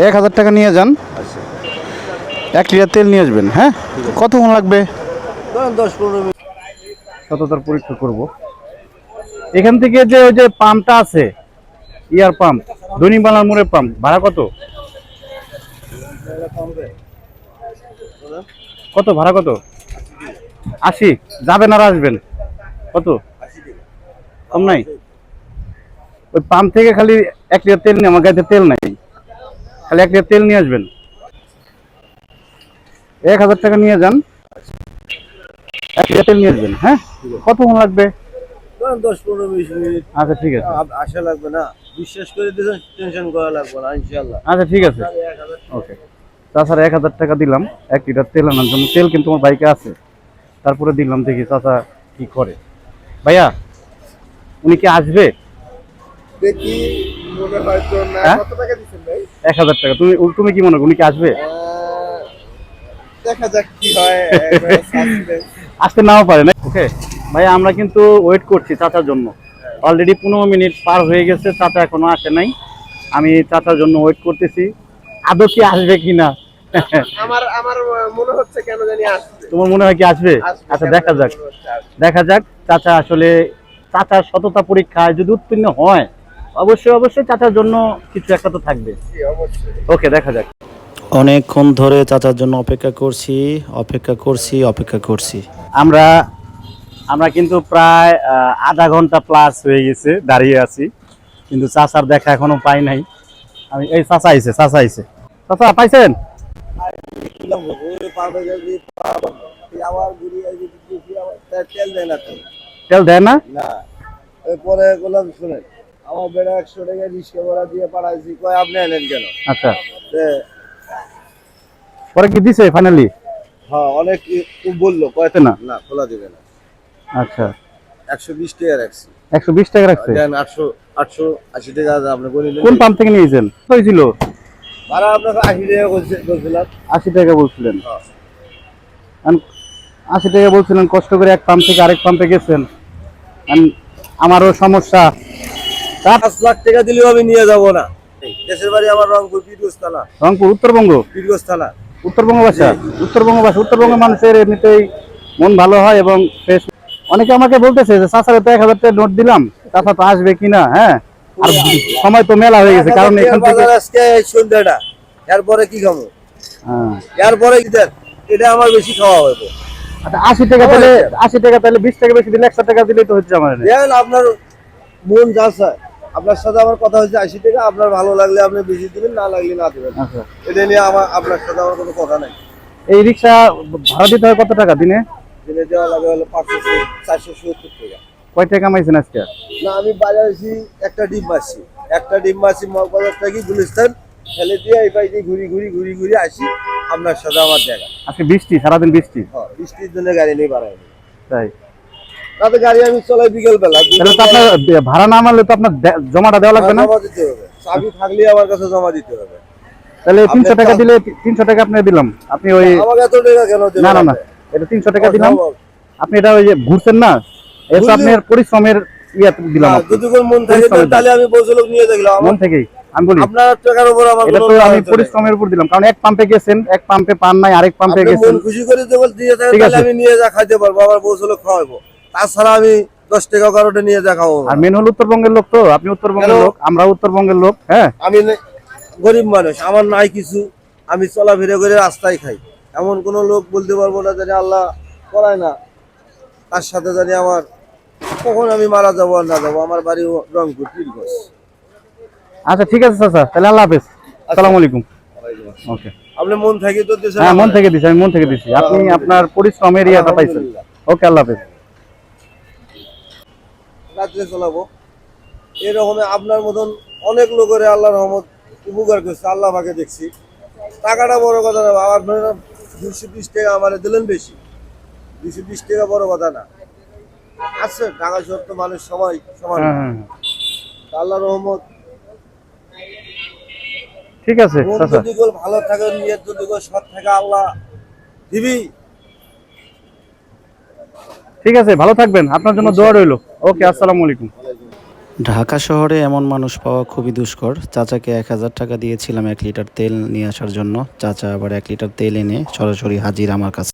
এক হাজার টাকা নিয়ে যান। এক লিটার তেল নিয়ে আসবেন হ্যাঁ? কতক্ষণ লাগবে? দশ পনেরো মিনিট। সততার পরীক্ষা করব? এখান থেকে যে ওই যে পাম্পটা আছে ইয়ার পাম্প দৈনিকবালার মোড়ের পাম্প ভাড়া কত? কত ভাড়া কত? আশি যাবেন আর আসবেন। কত? কম নাই? ওই পাম্প থেকে খালি এক লিটার তেল নেই আমার গাড়িতে তেল নাই। খালি এক লিটার তেল নিয়ে আসবেন। এক হাজার টাকা নিয়ে যান। এক লিটার তেল নিয়ে আসবেন হ্যাঁ? কতক্ষণ লাগবে? দশ পনেরো বিশ মিনিট। আচ্ছা ঠিক আছে। আশা লাগবে না। বিশ্বাস করে টেনশন করা লাগবে না ইনশাল্লাহ আচ্ছা ঠিক আছে। ওকে। তাছাড়া এক হাজার টাকা দিলাম এক লিটার তেল আনার জন্য। তেল কিন্তু আমার বাইকে আছে। তারপরে দিলাম দেখি চাচা কি করে। ভাইয়া উনি কি আসবে? দেখি মনে হয় তো না। হ্যাঁ? কত টাকা ভাই? এক হাজার টাকা। তুমি তুমি কি মনে করো উনি কি আসবে? দেখা যাক কি হয় আসতে নাও পারে না? ওকে ভাইয়া আমরা কিন্তু ওয়েট করছি চাচার জন্য। অলরেডি পনেরো মিনিট পার হয়ে গেছে চাচা এখনও আসে নাই। আমি চাচার জন্য ওয়েট করতেছি। আদৌ কি আসবে কিনা আমার আমার মনে হচ্ছে কেন জানি আসবে। তোমার মনে হয় কি আসবে? আচ্ছা দেখা যাক। দেখা যাক চাচা আসলে চাচার সততা পরীক্ষায় যদি উত্তীর্ণ হয় অবশ্যই অবশ্যই চাচার জন্য কিছু একটা তো থাকবে। অবশ্যই। ওকে দেখা যাক। অনেকক্ষণ ধরে চাচার জন্য অপেক্ষা করছি অপেক্ষা করছি অপেক্ষা করছি। আমরা আমরা কিন্তু প্রায় আধা ঘণ্টা প্লাস হয়ে গেছে দাঁড়িয়ে আছি। কিন্তু চাচার দেখা এখনও পাই নাই। আমি এই চাচা আইছে চাচা আইছে। চাচা পাইছেন? তেল দেয় না তো তেল দেয় না? না এরপরে বললাম শুনেন। আমার বেড়া একশো টাকা রিক্সা ভাড়া দিয়ে পাঠাইছি কয় আপনি আনেন কেন? আচ্ছা। পরে কি দিছে ফাইনালি হ্যাঁ অনেক বলল কয় না। না খোলা দিবে না। আচ্ছা। একশো বিশ টাকা রাখছি। একশো বিশ টাকা রাখছে? দেন আটশো আটশো আশি টাকা আপনি বলিলেন কোন পাম্প থেকে নিয়েছেন? হয়েছিল ভাড়া আপনাকে আশি টাকা বলছে- বলছিলাম। আশি টাকা বলছিলেন। হ্যাঁ। আশি টাকা বলছিলেন কষ্ট করে এক পাম্প থেকে আরেক পাম্পে গেছেন। আমারও সমস্যা। পাঁচ লাখ টাকা দিলেও আমি নিয়ে যাব না। দেশের বাড়ি আমার রংপুর থানা রংপুর উত্তরবঙ্গ? থানা উত্তরবঙ্গ ভাষা উত্তরবঙ্গ ভাষা উত্তরবঙ্গের মানুষের এমনিতেই মন ভালো হয় এবং ফ্রেশ অনেকে আমাকে বলতেছে যে চাষারে তো এক হাজার টাকা নোট দিলাম চাষা তো আসবে কিনা? হ্যাঁ? আর সময় তো মেলা হয়ে গেছে কারণ এখান থেকে আজকে সন্ধ্যাটা। এরপরে কি খাব? হ্যাঁ। এরপরে কি এটা আমার বেশি খাওয়া হবে আচ্ছা আশি টাকা তাহলে আশি টাকা তাহলে বিশ টাকা বেশি দিলে একশো টাকা দিলেই তো হচ্ছে আমার আপনার মন যা চায়। আপনার সাথে আমার কথা হচ্ছে আশি টাকা আপনার ভালো লাগলে আপনি বেশি দিবেন না লাগলে না দিবেন। আচ্ছা। এটা নিয়ে আমার আপনার সাথে আমার কোনো কথা নাই। এই রিক্সা ভাড়া দিতে হয় কত টাকা দিনে? দিনে দেওয়া লাগে হলো পাঁচশো চারশো সত্তর টাকা। কয় টাকা কামাইছেন আজকে? না আমি বাজার একটা ডিম মারছি। একটা ডিম মারছি মগবাজার থেকে গুলিস্তান? ফেলে দিয়ে এই দিয়ে ঘুরি ঘুরি ঘুরি ঘুরি আসি আপনার সাথে আমার দেখা। আজকে বৃষ্টি সারাদিন বৃষ্টি? হ্যাঁ বৃষ্টির জন্য গাড়ি নিয়ে বাড়াইনি তাই। তাতে গাড়ি আমি চলাই বিকেল বেলা তাহলে তো আপনার ভাড়া না মারলে তো আপনার জমাটা দেওয়া লাগবে না? জমা দিতে হবে। চাবি থাকলে আমার কাছে জমা দিতে হবে। তাহলে তিনশো টাকা দিলে তিনশো টাকা আপনি দিলাম। আপনি ওই না না না এটা তিনশো টাকা দিলাম। আপনি এটা ওই যে ঘুরছেন না এটা আপনার পরিশ্রমের ইয়ে দিলাম যদি কোনো মন থাকে তাহলে আমি বলছিল নিয়ে দেখলাম। মন থেকেই আমি বলি। আপনার টাকার উপর আমার এটা তো আমি পরিশ্রমের উপর দিলাম কারণ এক পাম্পে গেছেন এক পাম্পে পান নাই আরেক পাম্পে গেছেন। খুশি করে দেবো দিয়ে তাহলে আমি নিয়ে যা খাইতে পারব আমার বলছিল খাওয়াবো তাছাড়া আমি দশ টাকা কারোটা নিয়ে খাওয়াবো আর মেন হল উত্তরবঙ্গের লোক তো আপনি উত্তরবঙ্গের লোক আমরা উত্তরবঙ্গের লোক হ্যাঁ? আমি গরিব মানুষ আমার নাই কিছু আমি চলাফেরা করে রাস্তায় খাই। এমন কোন লোক বলতে পারব না জানি আল্লাহ করায় না। তার সাথে জানি আমার কখন আমি মারা যাব আর না যাব আমার বাড়ি রংপুর পীরগঞ্জ। আচ্ছা ঠিক আছে চাচা তাহলে আল্লাহ হাফেজ। আসসালামু আলাইকুম। ওকে। আপনি মন থেকে তো দেশে হ্যাঁ মন থেকে দিছি আমি মন থেকে দিছি। আপনি আপনার পরিশ্রমের ইয়েটা পাইছেন। ওকে আল্লাহ হাফেজ। রাত্রে চলাবো। এরকম আপনার মতন অনেক লোকের আল্লাহ রহমত উপকার করছে আল্লাহ পাকে দেখছি। টাকাটা বড় কথা না আপনারা দুশো বিশ টাকা আমার দিলেন বেশি। দুশো বিশ টাকা বড় কথা না। আছে টাকা সত্য মানুষ সবাই সমান। হ্যাঁ হ্যাঁ হ্যাঁ। আল্লাহ রহমত। ঠিক আছে যদি গোল ভালো থাকে নিয়ত যদি গোল সৎ থাকে আল্লাহ দিবি। ঠিক আছে, ভালো থাকবেন। আপনার জন্য দোয়া রইল। ওকে, আসসালামু আলাইকুম। ঢাকা শহরে এমন মানুষ পাওয়া খুবই দুষ্কর। চাচাকে এক হাজার টাকা দিয়েছিলাম এক লিটার তেল নিয়ে আসার জন্য। চাচা আবার এক লিটার তেল এনে সরাসরি হাজির আমার কাছে।